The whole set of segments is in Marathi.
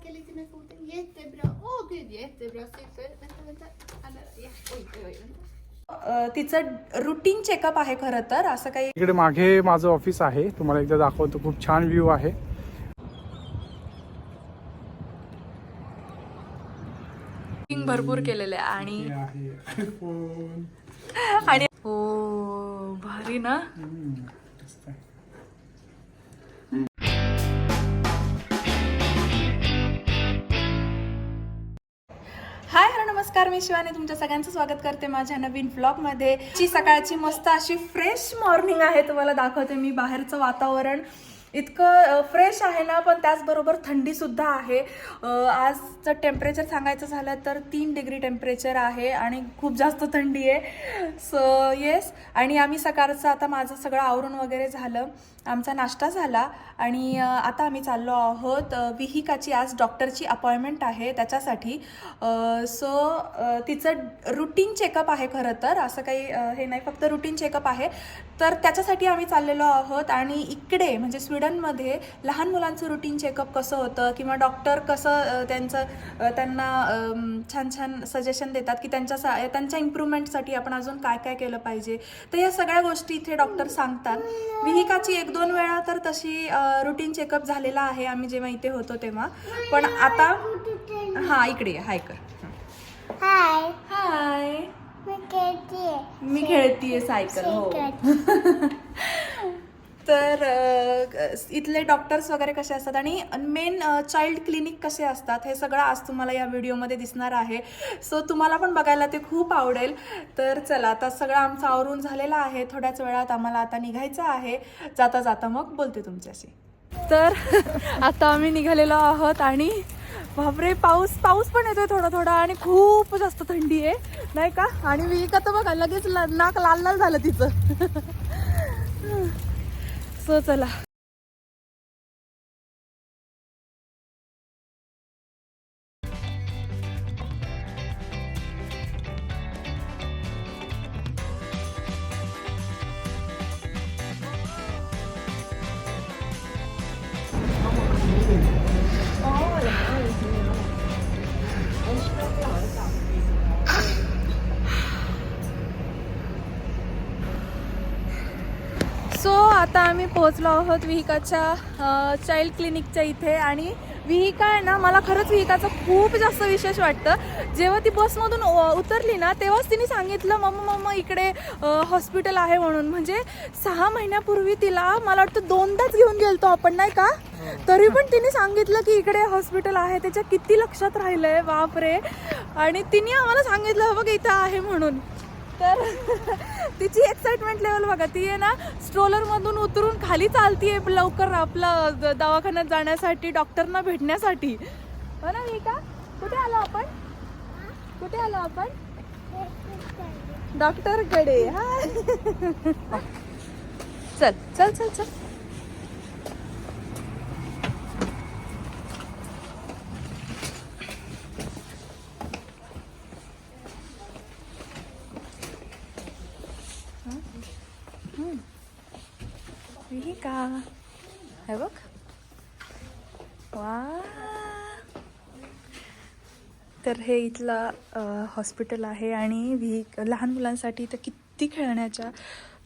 backa lite med foten. Jättebra. Åh gud, jättebra Siffer. Vänta, vänta. Alla, ja. Oj, oj, oj. vänta. तिचं रुटीन चेकअप आहे खरं तर असं काही इकडे मागे माझं ऑफिस आहे तुम्हाला एकदा दाखवतो खूप छान व्ह्यू आहे भरपूर केलेलं आहे आणि हे. आणि हो भारी ना नमस्कार मी शिवानी तुमच्या सगळ्यांचं स्वागत करते माझ्या नवीन ब्लॉगमध्ये जी सकाळची मस्त अशी फ्रेश मॉर्निंग आहे तुम्हाला दाखवते मी बाहेरचं वातावरण. इतकं फ्रेश आहे ना पण त्याचबरोबर थंडीसुद्धा आहे. आजचं टेम्परेचर सांगायचं झालं तर तीन डिग्री टेम्परेचर आहे आणि खूप जास्त थंडी आहे. सो येस आणि आम्ही सकाळचं आता माझं सगळं आवरून वगैरे झालं. आमचा नाश्ता झाला आणि आता आम्ही चाललो आहोत विहिकाची आज डॉक्टरची अपॉइंटमेंट आहे त्याच्यासाठी. सो तिचं रुटीन चेकअप आहे खरं तर असं काही हे नाही फक्त रुटीन चेकअप आहे. तर त्याच्यासाठी आम्ही चाललेलो आहोत आणि इकडे म्हणजे स्वीडनमध्ये लहान मुलांचं रुटीन चेकअप कसं होतं किंवा डॉक्टर कसं त्यांचं त्यांना छान छान सजेशन देतात की त्यांच्या सा त्यांच्या इम्प्रूव्हमेंटसाठी आपण अजून काय काय केलं पाहिजे. तर या सगळ्या गोष्टी इथे डॉक्टर सांगतात. विहिकाची एक दोन वेळा तर तशी रुटीन चेकअप झालेला आहे. आम्ही जेव्हा इथे होतो तेव्हा. पण आता हां इकडे हाय कर. हाय हाय मी खेळतीये. मी खेळतीये सायकल हो. तर इथले डॉक्टर्स वगैरे कसे असतात आणि मेन चाइल्ड क्लिनिक कसे असतात हे सगळं आज तुम्हाला या व्हिडिओमध्ये दिसणार आहे. सो तुम्हाला पण बघायला ते खूप आवडेल. तर चला आता सगळं आमचं आवरून झालेलं आहे. थोड्याच वेळात आम्हाला आता निघायचं आहे. जाता जाता मग बोलते तुमच्याशी. तर आता आम्ही निघालेलो आहोत आणि बापरे पाऊस पाऊस पण येतोय थोडा थोडा आणि खूप जास्त थंडी आहे. नाही का? आणि मी का तर बघा लगेच नाक लाल लाल झालं तिचं. चला आता आम्ही पोहोचलो आहोत विहिकाच्या चाइल्ड क्लिनिकच्या इथे आणि विहिका आहे ना मला खरंच विहिकाचं खूप जास्त विशेष वाटतं. जेव्हा ती बसमधून उतरली ना तेव्हाच तिने सांगितलं मम्मा मम्मा इकडे हॉस्पिटल आहे म्हणून. म्हणजे सहा महिन्यापूर्वी तिला मला वाटतं दोनदाच घेऊन गेलतो आपण नाही का? तरी पण तिने सांगितलं की इकडे हॉस्पिटल आहे त्याच्या किती लक्षात राहिलंय बापरे. आणि तिने आम्हाला सांगितलं बघ इथं आहे म्हणून. तर तिची एक्साइटमेंट लेवल बघा ती आहे ना स्ट्रोलर मधून उतरून खाली चालतीये लवकर आपलं दवाखान्यात जाण्यासाठी डॉक्टरना भेटण्यासाठी. हो ना का कुठे आलो आपण? कुठे आलो आपण? डॉक्टरकडे हा चल चल चल चल विहिका हे बघ वा तर हे इथलं हॉस्पिटल आहे आणि विही लहान मुलांसाठी इथं किती खेळण्याच्या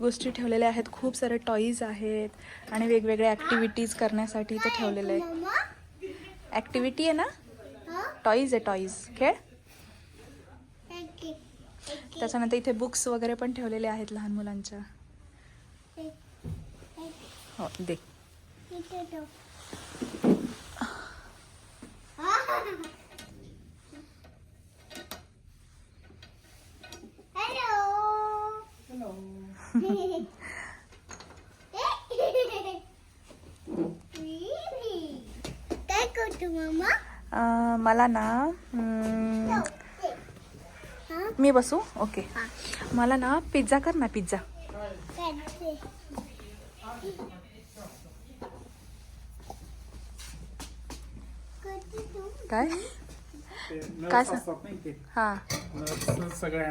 गोष्टी ठेवलेल्या आहेत. खूप सारे टॉईज आहेत आणि वेगवेगळ्या ॲक्टिव्हिटीज करण्यासाठी इथं ठेवलेलं आहे ॲक्टिव्हिटी आहे ना? टॉईज आहे टॉईज खेळ? त्याच्यानंतर इथे बुक्स वगैरे पण ठेवलेले आहेत लहान मुलांच्या. हो दे. हॅलो काय करतो मामा? अं, मला ना मी बसू? ओके. मला ना पिझ्झा कर ना पिझ्झा. काय? ते काय नर्स सांग- असतात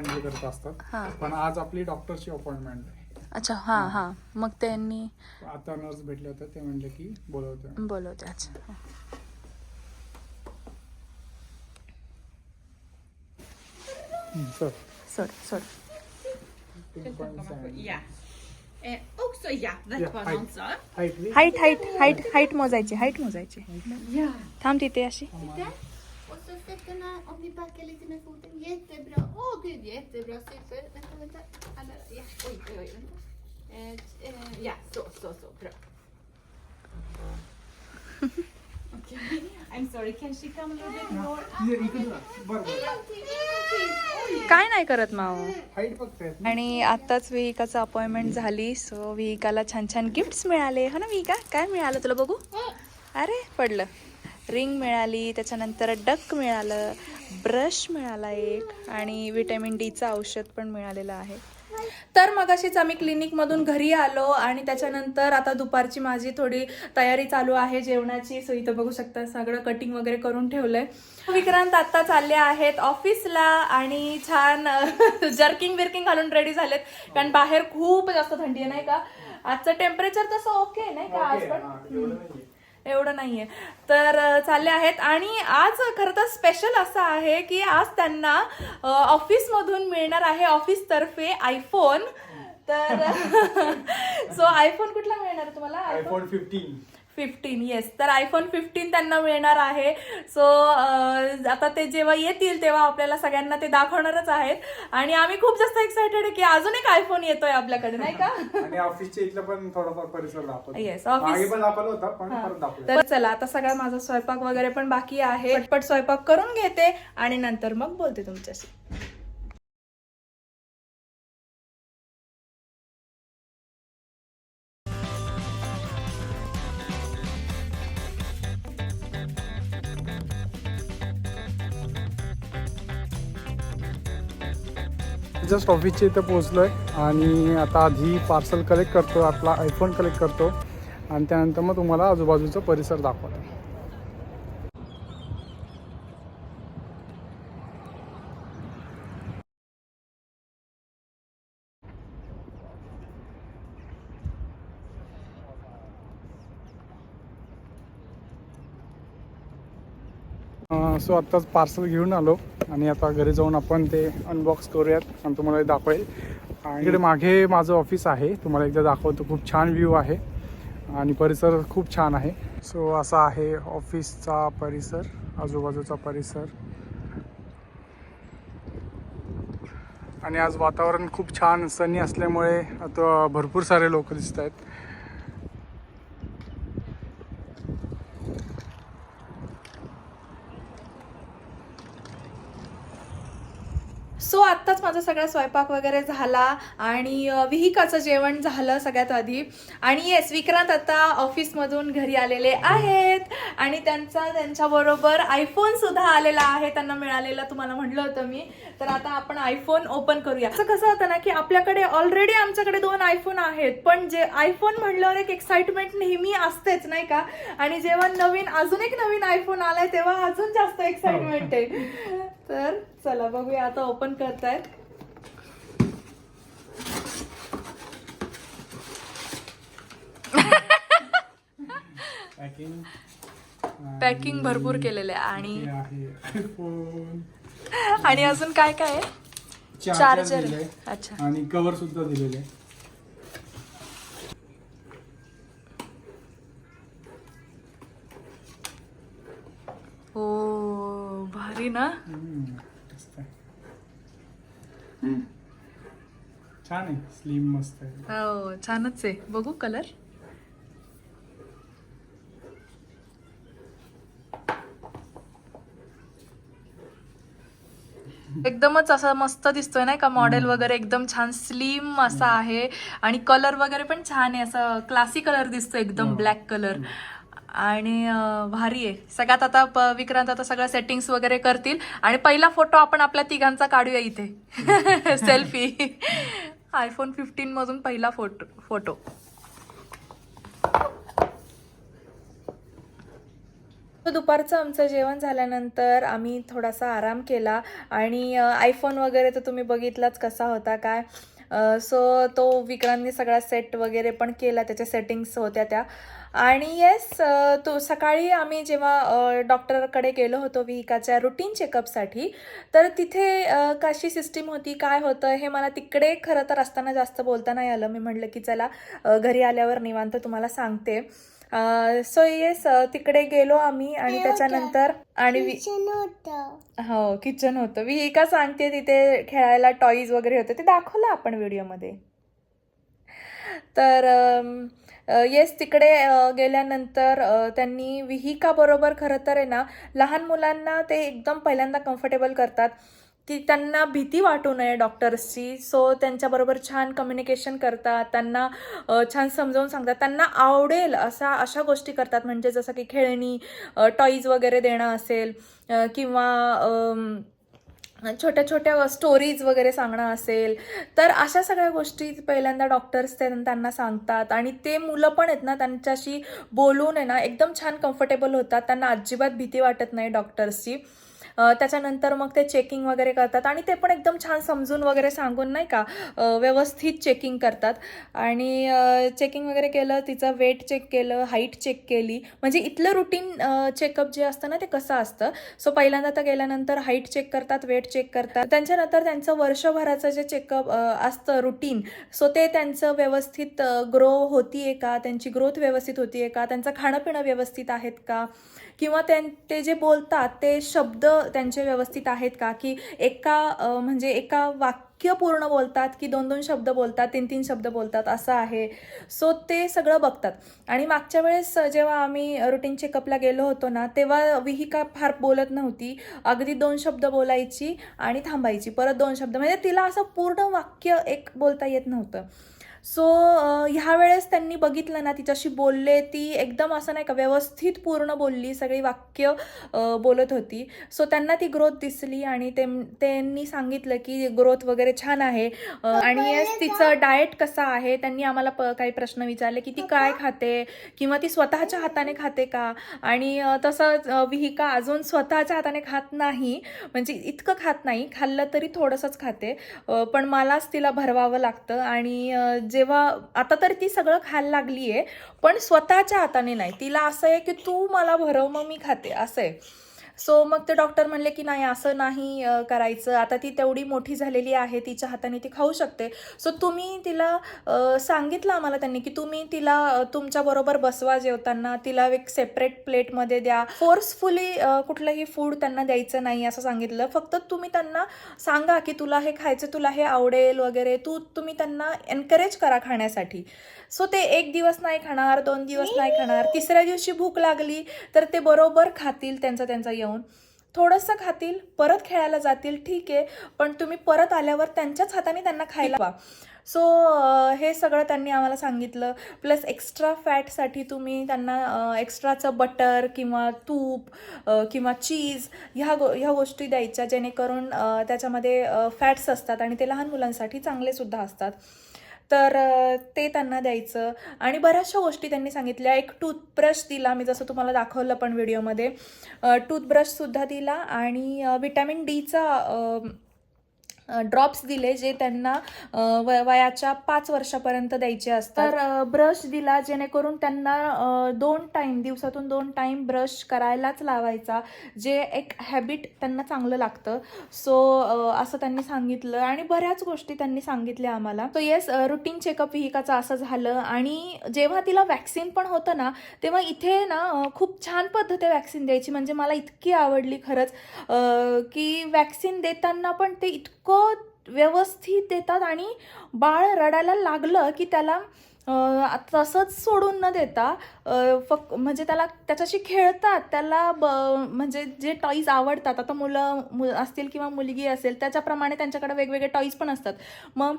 नाही करत असतात. पण आज आपली डॉक्टरची अपॉइंटमेंट आहे. अच्छा हा हा. मग त्यांनी आता नर्स भेटल्या होत्या ते म्हणले की बोलवतो. बोलवते अच्छा. Sir sir sir. सोड Eh, också ja, vet Ja, du vad hej. någon sa? Height height height height height मोजायची हाईट मोजायची Ja. थांब तिथे अशी Titta. Och så fötterna, om ni backar lite med foten. Jättebra. Åh gud, jättebra Siffer. Vänta, vänta. Alla, ja. Oj, oj, oj. Vänta. Eh, eh, ja, så, så, så. Bra. okay. I'm sorry, can she come a little bit more? En gång till, en gång till. Oj! काय नाही करत माव हाईट फक्त आहे. आणि आत्ताच विहिकाचं अपॉइंटमेंट झाली सो विहिकाला छान छान गिफ्ट्स मिळाले हो ना विहिका काय मिळालं तुला बघू अरे पडलं रिंग मिळाली त्याच्यानंतर डक मिळालं ब्रश मिळाला एक आणि विटॅमिन डीचं औषध पण मिळालेलं आहे तर मगाशीच आम्ही क्लिनिकमधून घरी आलो आणि त्याच्यानंतर आता दुपारची माझी थोडी तयारी चालू आहे जेवणाची. सो इथं बघू शकता सगळं कटिंग वगैरे करून ठेवलंय. विक्रांत आता चालले आहेत ऑफिसला आणि छान जर्किंग बिर्किंग घालून रेडी झालेत. कारण बाहेर खूप जास्त थंडी आहे नाही का? आजचं टेम्परेचर तसं ओके नाही का? आज पण एवढं नाहीये. तर अ, चालले आहेत. आणि आज खरं तर स्पेशल असं आहे की आज त्यांना ऑफिसमधून मिळणार आहे ऑफिस तर्फे आयफोन तर सो आयफोन कुठला मिळणार आहे तुम्हाला आयफोन फिफ्टीन फिफ्टीन येस तर आयफोन फिफ्टीन त्यांना मिळणार आहे. सो आता ते जेव्हा येतील तेव्हा आपल्याला सगळ्यांना ते दाखवणारच आहेत. आणि आम्ही खूप जास्त एक्सायटेड आहे की अजून एक आयफोन येतोय आपल्याकडे नाही का? आणि ऑफिसच्या इथलं पण थोडाफार परिसर पण दाखवलं होता पण तर चला आता सगळा माझा स्वयंपाक वगैरे पण बाकी आहे. पटपट स्वयंपाक करून घेते आणि नंतर मग बोलते तुमच्याशी. जस्ट ऑफिसच्या इथं पोहोचलोय आणि आता आधी पार्सल कलेक्ट करतो आपला आयफोन कलेक्ट करतो. आणि त्यानंतर मग तुम्हाला आजूबाजूचा परिसर दाखवतो. सो आत्ताच पार्सल घेऊन आलो. आणि आता घरी जाऊन आपण ते अनबॉक्स करूयात. आणि तुम्हाला दाखवेल. आणि इकडे मागे माझं ऑफिस आहे. तुम्हाला एकदा दाखवतो. खूप छान व्ह्यू आहे. आणि परिसर खूप छान आहे. सो असा आहे ऑफिसचा परिसर. आजूबाजूचा परिसर. आणि आज वातावरण खूप छान सनी असल्यामुळे आता भरपूर सारे लोक दिसत आहेत सो आत्ताच माझा सगळा स्वयंपाक वगैरे झाला आणि विहिकाचं जेवण झालं सगळ्यात आधी. आणि येस विक्रांत आता ऑफिसमधून घरी आलेले आहेत. आणि त्यांचा त्यांच्याबरोबर आयफोन सुद्धा आलेला आहे. त्यांना मिळालेला तुम्हाला म्हटलं होतं मी. तर आता आपण आयफोन ओपन करूया. असं कसं होतं ना की आपल्याकडे ऑलरेडी आमच्याकडे दोन आयफोन आहेत. पण जे आयफोन म्हणल्यावर एक एक्साइटमेंट नेहमी असतेच नाही का? आणि जेव्हा नवीन अजून एक नवीन आयफोन आलाय तेव्हा अजून जास्त एक्साइटमेंट आहे. तर चला बघूया आता ओपन करतायत. पॅकिंग पॅकिंग भरपूर केलेलं आहे. आणि आणि अजून काय काय आहे? चार्जर अच्छा. आणि कव्हर सुद्धा दिलेले आहे. हो भारी ना. छान आहे. स्लिम मस्त आहे. हो छानच आहे. बघू कलर एकदमच असा मस्त दिसतोय नाही का? मॉडेल वगैरे एकदम छान स्लिम असा आहे. आणि कलर वगैरे पण छान आहे. असं क्लासी कलर दिसतो एकदम हो. ब्लॅक कलर आणि भारी आहे. सगळ्यात आता विक्रांत आता सगळं सेटिंग्स वगैरे करतील. आणि पहिला फोटो आपण आपल्या तिघांचा काढूया इथे. सेल्फी आयफोन फिफ्टीन मधून पहिला फोटो फोटो तर दुपारचं आमचं जेवण झाल्यानंतर आम्ही थोडासा आराम केला आणि आयफोन वगैरे तर तुम्ही बघितलाच कसा होता काय? सो तो विक्रांनी सगळा सेट वगैरे पण केला त्याच्या सेटिंग्स होत्या त्या. आणि येस तो सकाळी आम्ही जेव्हा डॉक्टरकडे गेलो होतो विहिकाच्या रुटीन चेकअपसाठी तर तिथे कशी सिस्टीम होती काय होतं हे मला तिकडे खरं तर असताना जास्त बोलता नाही आलं. मी म्हटलं की चला घरी आल्यावर निवांत तुम्हाला सांगते. सो येस तिकडे गेलो आम्ही आणि? त्याच्यानंतर आणि वि- किचन होतं. हो किचन होतं. विहिका सांगते तिथे खेळायला टॉईज वगैरे होते. ते दाखवलं आपण व्हिडिओमध्ये तर येस तिकडे गेल्यानंतर त्यांनी विहिकाबरोबर खरं तर आहे ना लहान मुलांना ते एकदम पहिल्यांदा कम्फर्टेबल करतात. की त्यांना भीती वाटू नये डॉक्टर्सची. सो त्यांच्याबरोबर छान कम्युनिकेशन करतात. त्यांना छान समजावून सांगतात. त्यांना आवडेल असा अशा गोष्टी करतात. म्हणजे जसं की खेळणी टॉईज वगैरे देणं असेल किंवा छोट्या छोट्या स्टोरीज वगैरे सांगणं असेल तर अशा सगळ्या गोष्टी पहिल्यांदा डॉक्टर्स ते त्यांना सांगतात. आणि ते मुलं पण आहेत ना त्यांच्याशी बोलून आहे ना एकदम छान कम्फर्टेबल होतात. त्यांना अजिबात भीती वाटत नाही डॉक्टर्सची त्याच्यानंतर मग ते चेकिंग वगैरे करतात आणि ते पण एकदम छान समजून वगैरे सांगून नाही का व्यवस्थित चेकिंग करतात. आणि चेकिंग वगैरे केलं तिचं वेट चेक केलं हाईट चेक केली. म्हणजे इथलं रुटीन चेकअप जे असतं ना ते कसं असतं? सो पहिल्यांदा तर गेल्यानंतर हाईट चेक करतात वेट चेक करतात. त्यांच्यानंतर त्यांचं वर्षभराचं जे चेकअप असतं रुटीन सो ते त्यांचं व्यवस्थित ग्रो होतीये का? त्यांची ग्रोथ व्यवस्थित होतीये का? त्यांचं खाणं पिणं व्यवस्थित आहेत का? किंवा त्यां ते जे बोलतात ते शब्द त्यांचे व्यवस्थित आहेत का? की एका म्हणजे एका वाक्य पूर्ण बोलतात की दोन दोन शब्द बोलतात तीन तीन शब्द बोलतात असं आहे. सो ते सगळं बघतात. आणि मागच्या वेळेस जेव्हा आम्ही रुटीन चेकअपला गेलो होतो ना तेव्हा विहिका फार बोलत नव्हती. अगदी दोन शब्द बोलायची आणि थांबायची परत दोन शब्द. म्हणजे तिला असं पूर्ण वाक्य एक बोलता येत नव्हतं. सो ह्या वेळेस त्यांनी बघितलं ना तिच्याशी बोलले ती एकदम असं नाही का व्यवस्थित पूर्ण बोलली सगळी वाक्य बोलत होती. सो त्यांना ती ग्रोथ दिसली आणि ते त्यांनी सांगितलं की ग्रोथ वगैरे छान आहे. आणि तिचं डाएट कसं आहे त्यांनी आम्हाला प काही प्रश्न विचारले की ती काय खाते किंवा ती स्वतःच्या हाताने खाते का? आणि तसं विहिका अजून स्वतःच्या हाताने खात नाही म्हणजे इतकं खात नाही खाल्लं तरी थोडंसंच खाते. पण मलाच तिला भरवावं लागतं आणि जेव्हा आता तर ती सगळं खायला लागली आहे पण स्वतःच्या हाताने नाही. तिला असं आहे की तू मला भरव मग मी खाते. असं आहे. सो मग ते डॉक्टर म्हणले की नाही असं नाही करायचं. आता ती तेवढी मोठी झालेली आहे तिच्या हाताने ती खाऊ शकते. सो तुम्ही तिला सांगितलं आम्हाला त्यांनी की तुम्ही तिला तुमच्याबरोबर बसवा जेवताना तिला एक सेपरेट प्लेटमध्ये द्या. फोर्सफुली कुठलंही फूड त्यांना द्यायचं नाही असं सांगितलं. फक्त तुम्ही त्यांना सांगा की तुला हे खायचं तुला हे आवडेल वगैरे. तू तुम्ही त्यांना एनकरेज करा खाण्यासाठी. सो ते एक दिवस नाही खाणार दोन दिवस नाही खाणार. तिसऱ्या दिवशी भूक लागली तर ते बरोबर खातील त्यांचं त्यांचा येऊन थोडंसं खातील परत खेळायला जातील ठीक आहे पण तुम्ही परत आल्यावर त्यांच्याच हाताने त्यांना खायला वा सो हे सगळं त्यांनी आम्हाला सांगितलं. प्लस एक्स्ट्रा फॅटसाठी तुम्ही त्यांना एक्स्ट्राचं बटर किंवा तूप किंवा चीज ह्या गो ह्या गोष्टी द्यायच्या जेणेकरून त्याच्यामध्ये फॅट्स असतात आणि ते लहान मुलांसाठी चांगले सुद्धा असतात. तर ते त्यांना द्यायचं. आणि बऱ्याचशा गोष्टी त्यांनी सांगितल्या. एक टूथब्रश दिला. मी जसं तुम्हाला दाखवलं पण व्हिडिओमध्ये. टूथब्रशसुद्धा दिला. आणि विटॅमिन डीचा ड्रॉप्स दिले जे त्यांना व वयाच्या पाच वर्षापर्यंत द्यायचे असतात. तर ब्रश दिला जेणेकरून त्यांना दोन टाईम दिवसातून दोन टाईम ब्रश करायलाच लावायचा जे एक हॅबिट त्यांना चांगलं लागतं. सो असं त्यांनी सांगितलं आणि बऱ्याच गोष्टी त्यांनी सांगितल्या आम्हाला. सो येस रुटीन चेकअप विहिकाचं असं झालं आणि जेव्हा तिला वॅक्सिन पण होतं ना तेव्हा इथे ना खूप छान पद्धती वॅक्सिन द्यायची. म्हणजे मला इतकी आवडली खरंच की वॅक्सिन देताना पण ते इतकं व्यवस्थित देतात आणि बाळ रडायला लागलं की त्याला तसंच सोडून न देता फक म्हणजे त्याला त्याच्याशी खेळतात त्याला ब म्हणजे जे टॉईज आवडतात आता मुलं मु असतील किंवा मुलगी असेल त्याच्याप्रमाणे त्यांच्याकडे वेगवेगळे टॉईज पण असतात. मग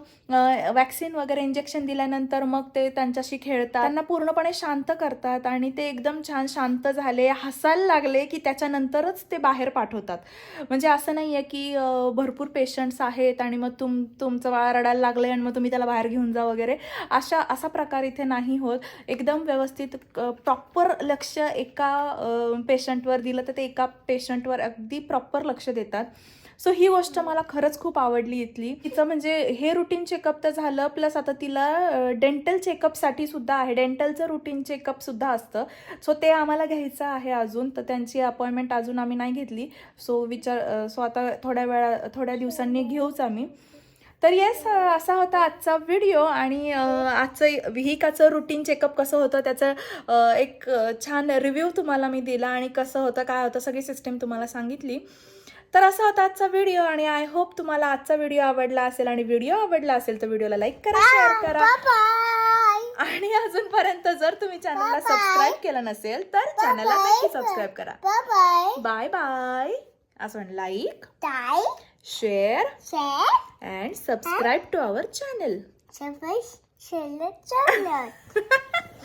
वॅक्सिन वगैरे इंजेक्शन दिल्यानंतर मग ते त्यांच्याशी खेळतात. त्यांना पूर्णपणे शांत करतात आणि ते एकदम छान शांत झाले हसायला लागले की त्याच्यानंतरच ते बाहेर पाठवतात. म्हणजे असं नाही आहे की भरपूर पेशंट्स आहेत आणि मग तुम तुमचं बाळ रडायला लागलं आणि मग तुम्ही त्याला बाहेर घेऊन जा वगैरे. अशा असा प्रकार इथे नाही होत. एकदम व्यवस्थित प्रॉपर लक्ष एका पेशंटवर दिलं तर ते एका पेशंटवर अगदी प्रॉपर लक्ष देतात. सो ही गोष्ट मला खरंच खूप आवडली इथली. तिचं म्हणजे हे रुटीन चेकअप तर झालं प्लस आता तिला डेंटल चेकअपसाठी सुद्धा आहे. डेंटलचं रुटीन चेकअप सुद्धा असतं. सो ते आम्हाला घ्यायचं आहे अजून तर त्यांची अपॉइंटमेंट अजून आम्ही नाही घेतली. सो विचार सो आता थोड्या वेळा थोड्या दिवसांनी घेऊच आम्ही. तर येस असा होता आजचा व्हिडिओ आणि आजचं विहिकाचं रुटीन चेकअप कसं होतं त्याचं एक छान रिव्ह्यू तुम्हाला मी दिला आणि कसं होतं काय होतं सगळी सिस्टीम तुम्हाला सांगितली. तर असा होता आजचा व्हिडिओ आणि आय होप तुम्हाला आजचा व्हिडिओ आवडला असेल आणि व्हिडिओ आवडला असेल तर व्हिडिओला लाईक करा शेअर करा. आणि अजूनपर्यंत जर तुम्ही चॅनलला सबस्क्राईब केलं नसेल तर चॅनलला नक्की सबस्क्राईब करा. बाय बाय असं like share, share, and subscribe and to our channel. Subscribe, share, channel.